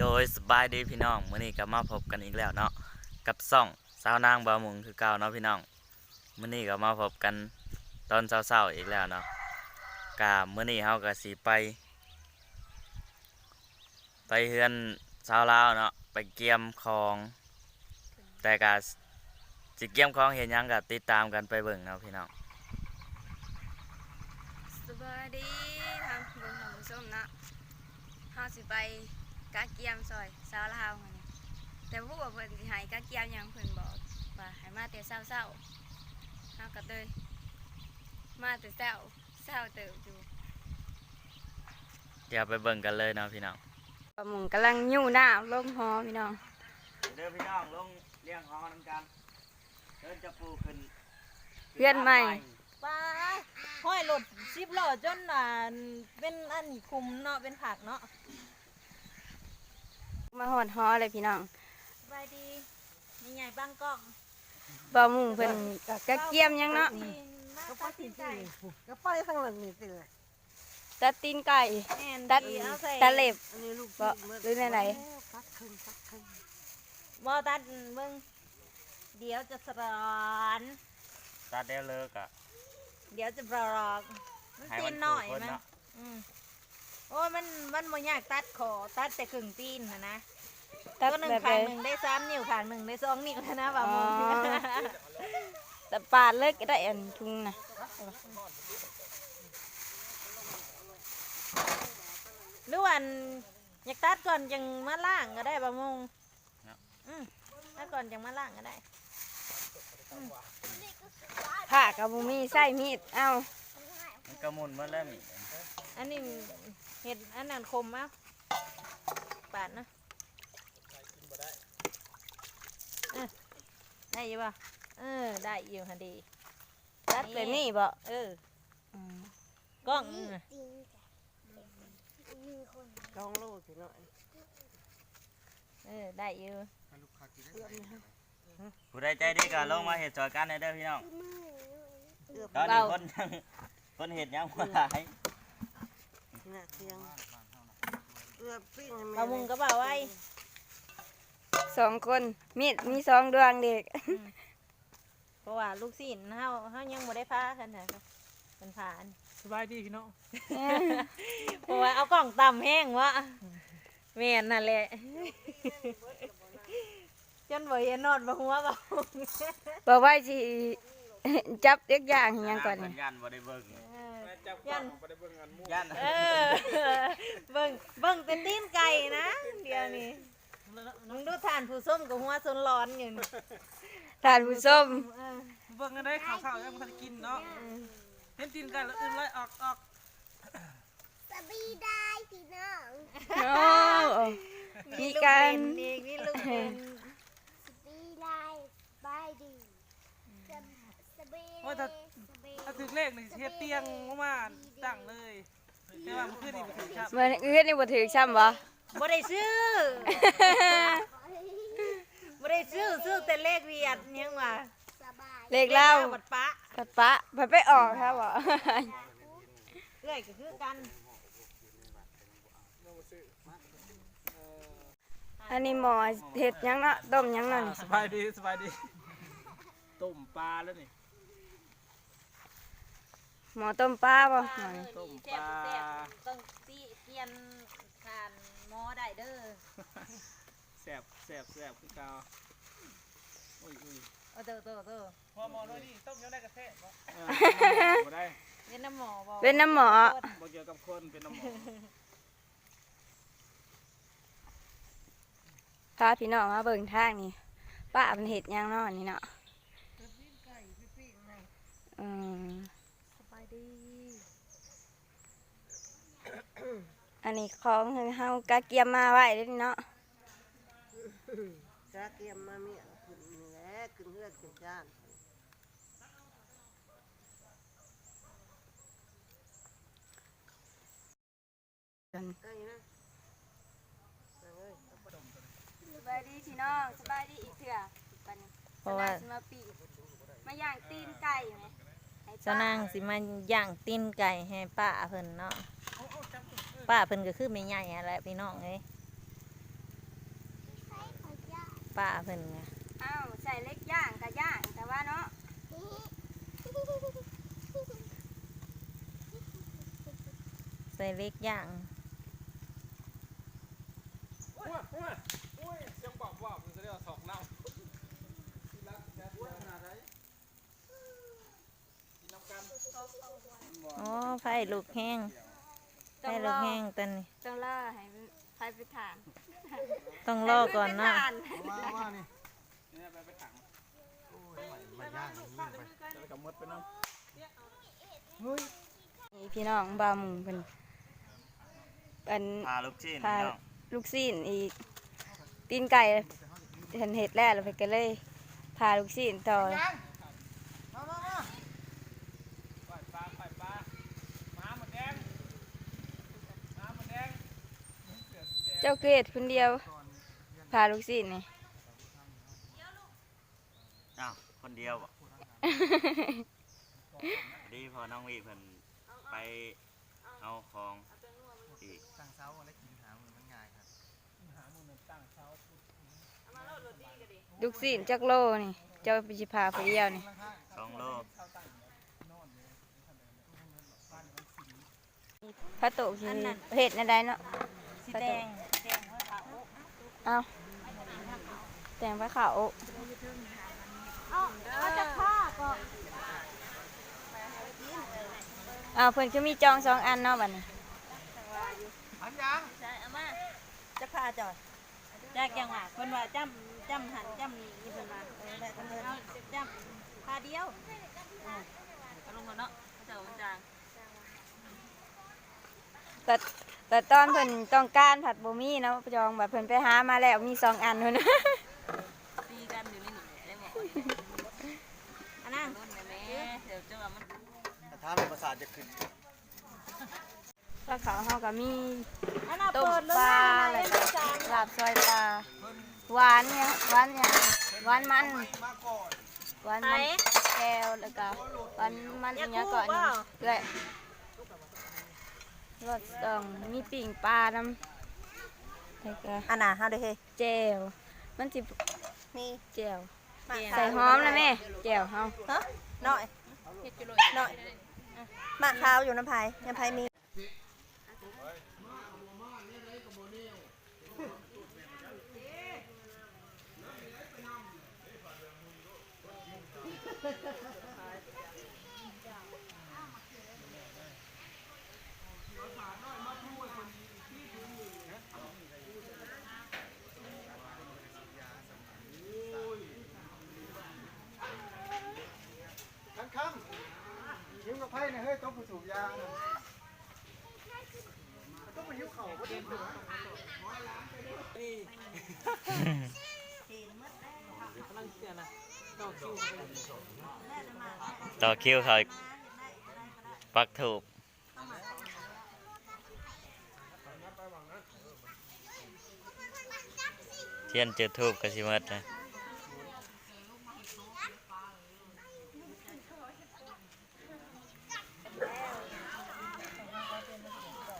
โดยสบายดีพี่น้องมื้อนี้ก็มาพบกันอีกแล้วเนาะกับซ่องสาวนางบาวมุงคือเก่าเนาะพี่น้องมื้อนี้ก็มาพบกันตอนเช้าๆอีกแล้วเนาะกะมื้อนี้เฮาก็สิไป ไปเฮือนชาวลาวเนาะไปเกี่ยมของ แต่ก็สิเกี่ยมของเห็นหยังก็ติดตามกันไปเบิ่งเนาะพี่น้องสวัสดีทางเบิ่งทางผู้ชมนะเฮาสิไป กะเกียมซอยสาวลาวมื้อนี้แต่ผู้ว่าเพิ่นสิให้กะเกียมหยังเพิ่นบอกว่าให้มาแต่เช้าๆเฮาก็เลยมาแต่เช้าเช้าเติบอยู่เดี๋ยวไปเบิ่งกันเลยเนาะพี่น้องปลาหมุงกำลังยู่หน้าลงหอพี่น้องเด้อพี่น้องลงเลี้ยงหอนํกันเดินจะปูขึ้นเพื่อนใหม่ปลาห้อยรถสิบล้อจนอ่าเป็นอันนี้คุมเนาะเป็นผักเนาะ มาหอดหอเลยพี่น้องสบายดีนี่ไงบางกล้องปลาหมุงเพิ่นก็กะเกียมหยังเนาะก็ป้าตีนไก่ก็ปล่อยข้างหลังนี่สิเลยตัดตีนไก่แอนตัดดีเอาใส่ตะเล็บอันนี้ลูกบ่หรือไหนปักขึ้นปักขึ้นบ่ตัดเบิ่งเดี๋ยวจะสรอนตัดเดียวเลิกอะเดี๋ยวจะบรอกมันให้ตีมันนหน่อยถูกคนมันเนาะอืม โอ้ยมันมันบ่ยากตัดขอตัดแต่ครึ่งตีนนะนะๆตัดก็หนึ่งแบบข้างใดหนึ่งได้สามนิ้วข้างหนึ่งได้สองนิ้วแล้วนะบ่าวอ๋โมอแต่ปาดเลิกก็ได้อันทุงนะหรือว่าอันอยากตัดก่อนจังมาล่างก็ได้บ่าวโมงอืมตัดก่อนจังมาล่างก็ได้ผ้ากับบุมีใส่มีด เอ้ามันกระมุนมาแล้วนี่อันนี้ เห็ดอันนั้นคมเอ้าปาดนะเออได้อยู่ป่ะเออ ได้อยู่ฮะดีตัดแบบนี้บ่เอออืมกล้องน่ะลองลูกสิหน่อยเออ ได้อยู่ผู้ใดใจดีก็ลงมาเห็ดจอยกันเด้อพี่น้องเอื้อตอนนี้คนยังคนเห็ดยังบ่หลาย เนี่ยเทียงเอื้อปิ้งให้ปลามุงก็บ่าไว้สองคนมีดมีสองดวงเด็กเพราะว่าลูกศิษย์เฮาเฮายังบ่ได้พากันนะเป็นผ่านสบายดีพี่น้องเพราะว่าเอากล่องต่ำแห้งวะแม่นนั่นแหละจนบ่เห็นนอดบ่หัวบ่บอกว่าสิจับเด็กอย่างอิหยังก่อนนี่ ยันบ่ได้เบิ่ง ยันยันเออเบิ่งเบิ่งแต่ตีนไก่นะเดี๋ยวนี้มึงดูทานผู้ส้มกับหัวสนร้อนอยู่นี่ท่านผู้ส้มเออเบิ่งกันได้ข่าวข่าวยังมันกินเนาะเห็นตีนกันแล้วอื่นไล่ออกออกโอ้มีการมีลูกเป็นอีกมีลูกเป็นว่าถ้า ถ้าถึงเลขนี่เฮ็ดเตียงมาตั้งเลยแต่ว่ามันขึ้นนี่มันถึงครับมันอื่นนี่บ่ถือช้ำบ่บ่ได้ซื้อบ่ได้ซื้อซื้อแต่เลขเวียดยังว่าเลขเล่าบัดปะปัดปะไปไปออกครับบ่เอ้อยก็คือกัน อันนี้หมอเห็ดหยังเนาะต้มหยังเนาะนี่ สบายดีสบายดีต้มปลาแล้วนี่ หมอต้มปลาบ่หมอนี่ต้มปลา ต้องตีเตียนทานหมอได้เด้อแซ่บแซ่บแซ่บคือเก่าอุ้ยอุ้ยเอาเตอเตอเตอพอหมอด้วยนี่ต้มยังได้กระเทศบ่บ่ได้เป็นน้ำหมอบ่เป็นน้ำหมอบ่เกี่ยวกับคนเป็นน้ำหมอพาพี่น้องมาเบิ่งทางนี่ป้ามันเห็ดหยังเนาะนี่เนาะอืมสบาย ดี อันนี้ของเฮากะเกียมมาไว้เด้อนี่เนาะกะเกียมมาเมียขึ้นนี่แหละขึ้นเฮือดขึ้นจานได้นะสบายดีพี่น้องสบายดีอีกเถื่อปันนี้เพราะว่าสมาปีมาย่างตีนไก่ไหม ให้เจ้านางสิมาย่างตีนไก่ให้ป้าเพิ่นเนาะป้าเพิ่นก็คือแม่ใหญ่อะไรพี่น้องเอ้ยป้าเพิ่นไงอ้าวใส่เล็กย่างก็ย่างแต่ว่าเนาะใส่เล็กย่างโอ้ยโอ้ยโอ้ยเสียงบอกว่ามันจะได้สองเน่าที่รักแจ๊ดขนาดไหนกินน้ำกัน อ๋อไฟลูกแห้งไฟต้องรลูกอแห้งตอนนี้ ต้องรอให้มันใครไปทานต้องรอก่อนเนาะให้พิ่ไปทว่าว่านี่เนี่ยไปไปถังโอ้ยมันย่างอย่างนี้ไปจะไปกับมดไปน้ำนี่พี่น้องบาหมูเป็นเป็นพาลูกชิ้นพาพี่น้องลูกซีนอีกตีนไก่เห็นเห็ดแล้วเราไปกันเลยพาลูกซีนต่อ มามามา ปล่อยปลาปล่อยปลาหมาหมดแดงหมาหมดแดง เจ้าเกดคนเดียว พาลูกซีนนี่อ้าวคนเดียวบ่ดีพอน้องวีเพิ่นไปเอาของอีกตั้งเสาอะไรกินหามือมันง่ายครับหามือหนึ่งตั้งเช้าลูกซีนจักโลนี่ เจ้าไปสิพาคนเดียวนี่สองโลพระโตกสิเห็ดในใดเนาะ สีแดงเอาแต่งพระเขาวเขาจะฆ่าก็อ้าวเพิ่นก็มีจองสองอันเนาะบัดนี้อันยังใช่อามาจะฆ่าจอยแจกยังอะเพิ่นว่าจำจำหันจำนี่เพิ่นว่าเออได้เพิ่นเอาจำพาเดียวอ่าเอาลงมาเนาะเขาจะเอามันจางแต่ แต่ตอนเพิ่นต้องการผัดบ่มีเนาะจองแบบเพิ่นไปหามาแล้วมีสองอันเท่านั้นตีกันอยู่นี่นี่ได้บ่อันนั้นรุ่นแม่เดี๋ยวจะว่ามันถ้าทานในภาษาทจะขึ้นปลาขาวเฮาก็มีอันน่ะต้มเปิดเลยปลานะแล้วเอ็ก็มจางลาบซอยปลาหวานเนี่ยหวานเนี่ยหวานมันมาก่อนหวานมันแก้วแล้วก็หวานมันอย่างเงี้ยก่อนนี่เลย รสต้องมีปิ่งปลาน้ำแล้วก็อันน่ะเฮาได้เฮ้แจวมันสิมีแจวมาใส่หอมนะแม่แจวเฮาฮะหน่อยหน่อยมาข้าวอยู่น้ำไผ่น้ำไผ่มี ทั้งคำยิ้มกับไพ่เนี่ยเฮ้ย ต้องผู้สูบยานะต้องมายิ้วเข่าก็ได้ถึงกำลังเสียนะดอกคิวไปต่อคิวเขาปักถูกเทียนจุดทูบก็สิหมดนะ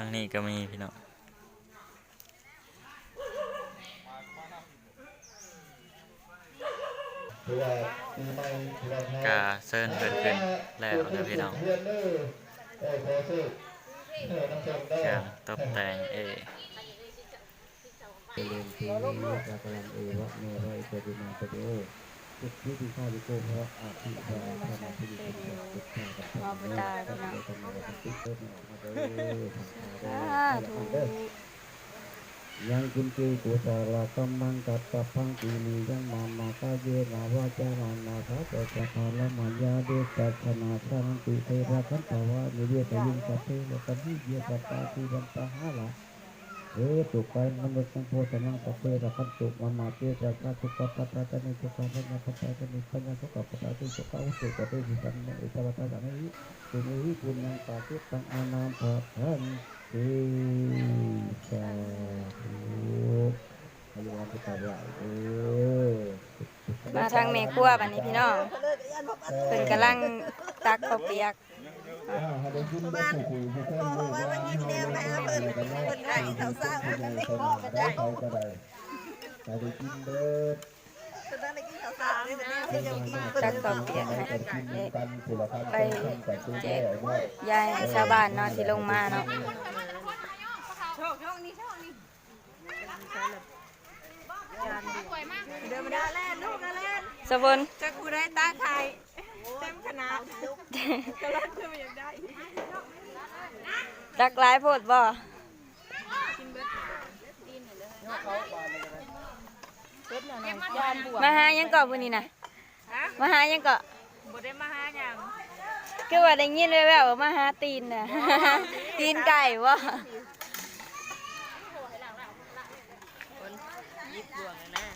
างนี้ก็มีพี่น้องกาเซิร์นเกิดขึ้นแล้วเด้อพี่น้องเครื่องตกแต่งเอเริญเทวีสักลังเอวะเมระอิปติมาปะโยพุทธิพิฆาติโกภะอาภิภาธรรมพิริปิโสพุทธากัปปะโมตัสสะธรรมะกัปปิโตนะออกมาเด้อทางสาขาเด้อธุเด้อยังกุณจีกุสาลกัมมังกัปปะพังกีนียังมามาคาเยนาวาจารานาภาเจะภาลมัญญาเดสัชนาสันติเทระคันตวะนิเวศยิงสัพเพวะกันนิเยสัพพาติวันตาหาละ เอตุไปมนุษย์สังโฆสนังสัพเพระคันตุมามาเตจักขาสุขปัตตาตนิสุขปัญญาปัตตาตนิปัญญาสุขปัตตาติสุขอุสุปฏิสิสันเนอิสวัตตานิสุนิหิปุญญังปาติตังอานามภะทันติสาธุอายุวันที่ตาไหลเออมาทางแม่ครัวบัดนี้พี่น้องเพิ่นกำลังตักข้าวเปียก บ้านพ่อว่าวันยิ้มแมไปเปิดเปิดได้ที่เขาสร้างกันได้พ่อกันได้ก็ได้แต่ได้กินเด้อตักข้าวเปียกให้ไปแจกยายชาวบ้านเนาะที่ลงมาเนาะเดินมาได้แล้วลูกกันแล้วสะบนจะกูได้ตาไข่ เต็มขนาดกำลังจะไม่อยากได้ตักหลายโพดบ่มาหายังเกาะพุ่นนี่น่ะมาหายังเกาะบ่ได้มาหาอย่างคือว่าได้ยินแว่วๆว่ามาหาตีนน่ะตีนไก่บ่ยิบบ่วงนะ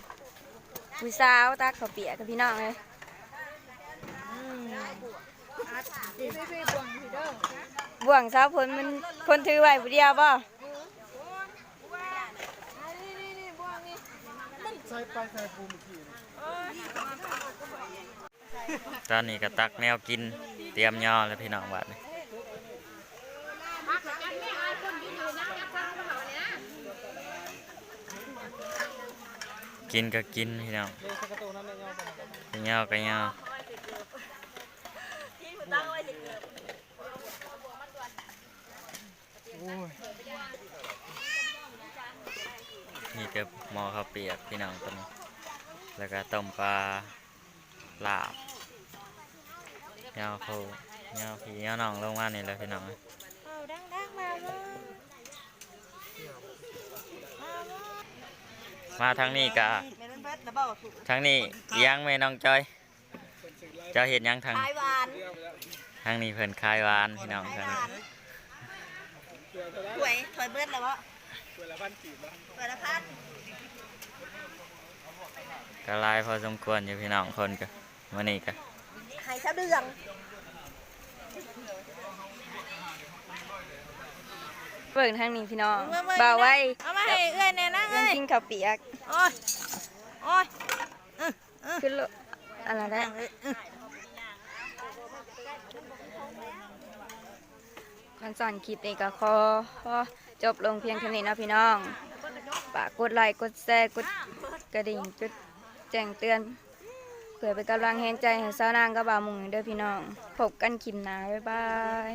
ผู้สาวตักข้าวเปียกกับพี่น้องเลย บ่วงสาวผลมันคนถือไว้ผู้เดียวบ่ตอนนี้ก็ตักแนวกินเตรียมย่อแล้วพี่น้องบัดนี้กินก็กินพี่น้องย่อกันไปย่อ ย่อนี่ก็หมอข้าวเปียกพี่น้องตัวนี้แล้วก็ต้มปลาลาบยาวเขายาวพี่ยาวน้องลงมานี่แหละพี่น้องมาทางนี้กะไม่รู้เบิดแล้วบ่ถูกทางนี้เอียังไหม่น้องจอยเจ้าเห็นยังทางขายหวานทางนี้เพิ่นคายหวานพี่น้องขาย ทางหนี้วานหวยถอยเบิดแล้วบ่เวลาพันกีบนะหวยละพันก็หลายพอสมควรอยู่พี่น้องคนก็มื้อนี้ก็ขายชาวเดืองเบิ่งทางนี้พี่น้องบ่าวไว้เอามาให้เอื้อยแน่นะเรื่เอ้องยกินข้าวเปียกโอ้ยโอ้ยขึ้นรถอะไรนะ คอนสอนคลิปนี้ก็ขอจบลงเพียงเท่านี้นะพี่น้องฝากกดไลค์กดแชร์กดกระดิ่งกดแจ้งเตือนเผื่อเป็นกำลังแรงใจให้สาวนางกับบ่าวมุงเด้อพี่น้องพบกันคลิปหน้าบ๊ายบาย